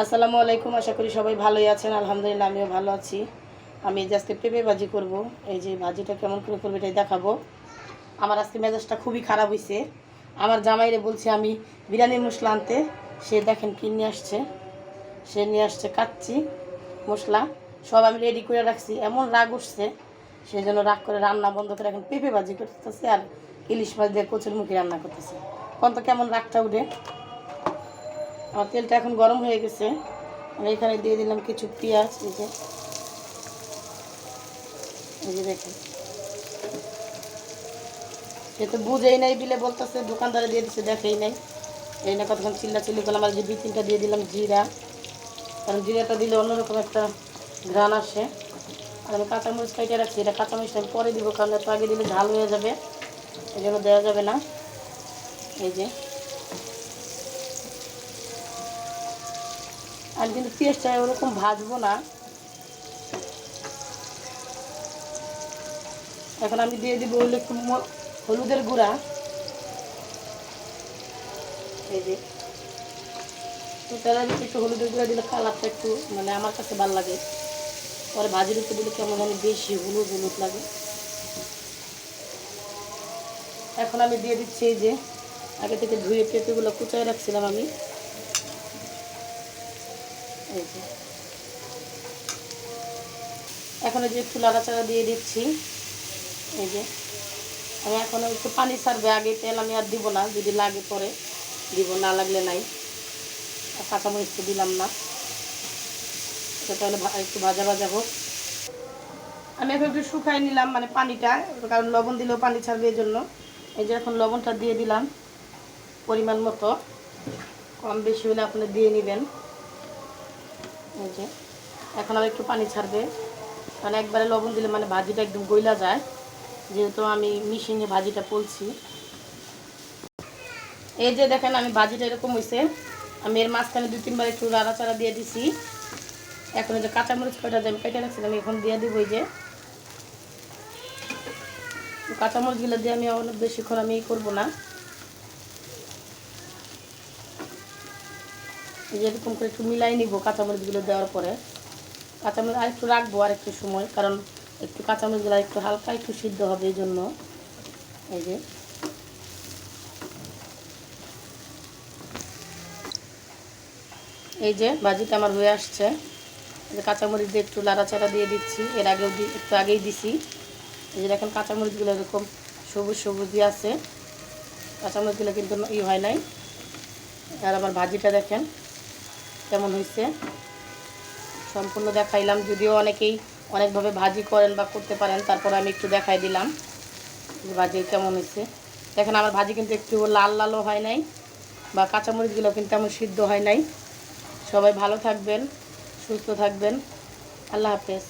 আসসালামু আলাইকুম, আশা করি সবাই ভালোই আছেন। আলহামদুলিল্লাহ, আমিও ভালো আছি। আমি যে পেঁপে ভাজি করব। এই যে ভাজিটা কেমন করে করব এটাই দেখাবো। আমার আজকে মেজাজটা খুবই খারাপ হয়েছে আমার জামাইরে বলছি, আমি বিরিয়ানির মশলা আনতে। সে দেখেন কি নিয়ে আসছে। সে নিয়ে আসছে কাচ্চি মশলা। সব আমি রেডি করে রাখছি। এমন রাগ উঠছে সেই জন্য রাগ করে রান্না বন্ধ করে এখন পেঁপে ভাজি করতেছে আর ইলিশ মাছ দিয়ে কচুর মুখে রান্না করতেছে। কোন তো কেমন রাগটা উঠে। আমার তেলটা এখন গরম হয়ে গেছে। আমি এখানে দিয়ে দিলাম কিছু পেঁয়াজ, এই যে। এই যে দেখেন। সে তো বুঝেই নাই, বিলে বলতেছে, দোকানদারে দিয়ে দিচ্ছে দেখেই নাই। এই না কতক্ষণ চিল্লা চিল্লি করলাম, আর যে দুই তিনটা দিয়ে দিলাম জিরা। কারণ জিরাটা দিলে অন্যরকম একটা ঘ্রাণ আসে। আর আমি কাঁচামরিচ কাইটে রাখছি, এটা কাঁচামরিচটা আমি পরে দিব, কারণ এত আগে দিলে ঝাল হয়ে যাবে এই জন্য দেওয়া যাবে না। এই যে। আমি কিন্তু পেঁয়াজটা ওরকম ভাজবো না। এখন আমি দিয়ে দিব একটু হলুদের গুঁড়া। এই যে। তো ভিতরে একটু হলুদের গুঁড়া দিলে কালারটা একটু মানে আমার কাছে ভালো লাগে। পরে ভাজির উপর দিলে কেমন জানি বেশি হলুদ হলুদ লাগে। এখন আমি দিয়ে দিচ্ছি এই যে, আগে থেকে ধুয়ে পেঁপেগুলো কুচায় রাখছিলাম আমি। এই যে। এখন যে একটু লাড়াচাড়া দিয়ে দিচ্ছি। এই যে। আমি এখন একটু পানি ছাড়বে, আগে তেল আমি আর দিব না, যদি লাগে পরে। দিব, না লাগলে নাই। কাঁচামরিচ তো দিলাম না। এটা তাহলে একটু ভাজা ভাজা হোক। আমি এখন একটু শুকাই নিলাম মানে পানিটা, কারণ লবণ দিলেও পানি ছাড়বে এই জন্য এই যে এখন লবণটা দিয়ে দিলাম, পরিমাণ মতো। কম বেশি হলে আপনি দিয়ে নেবেন। এই যে, এখন আর একটু পানি ছাড়বে। কারণ একবারে লবণ দিলে মানে ভাজিটা একদম গইলা যায়। যেহেতু আমি মিশিয়ে ভাজিটা পলছি। এই যে দেখেন আমি ভাজিটা এরকম হয়েছে আমি এর মাঝখানে দু তিনবার একটু নাড়াচাড়া দিয়ে দিছি। এখন যে কাঁচামরিচ কয়টা আমি কেটে রাখছিলাম এখন দিয়ে দিব এই যে। কাঁচামরিচগুলো দিয়ে আমি অনেক বেশিক্ষণ আমি করব না এই যে এরকম করে একটু মিলাই নিব কাঁচামরিচগুলো দেওয়ার পরে। কাঁচামরিচ আর একটু রাখব আর একটু সময়, কারণ একটু কাঁচামরিচগুলো একটু হালকা একটু সিদ্ধ হবে এই জন্য। এই যে। এই যে ভাজিটা আমার হয়ে আসছে। কাঁচামরিচ দিয়ে একটু লাড়াচাড়া দিয়ে দিচ্ছি। এর আগেও একটু আগেই দিছি। এই যে দেখেন কাঁচামরিচগুলো এরকম সবুজ সবুজ দিয়ে আছে। কাঁচামরিচগুলো কিন্তু ই হয় নাই। আর আমার ভাজিটা দেখেন। কেমন হয়েছে? সম্পূর্ণ দেখাইলাম, যদিও অনেকেই অনেকভাবে ভাজি করেন বা করতে পারেন, তারপর আমি একটু দেখাই দিলাম ভাজি কেমন হয়েছে। দেখেন, আমার ভাজি কিন্তু একটু লাল লালও হয় নাই, বা কাঁচামরিচগুলো কিন্তু আমার সিদ্ধ হয় নাই। সবাই ভালো থাকবেন, সুস্থ থাকবেন। আল্লাহ হাফেজ।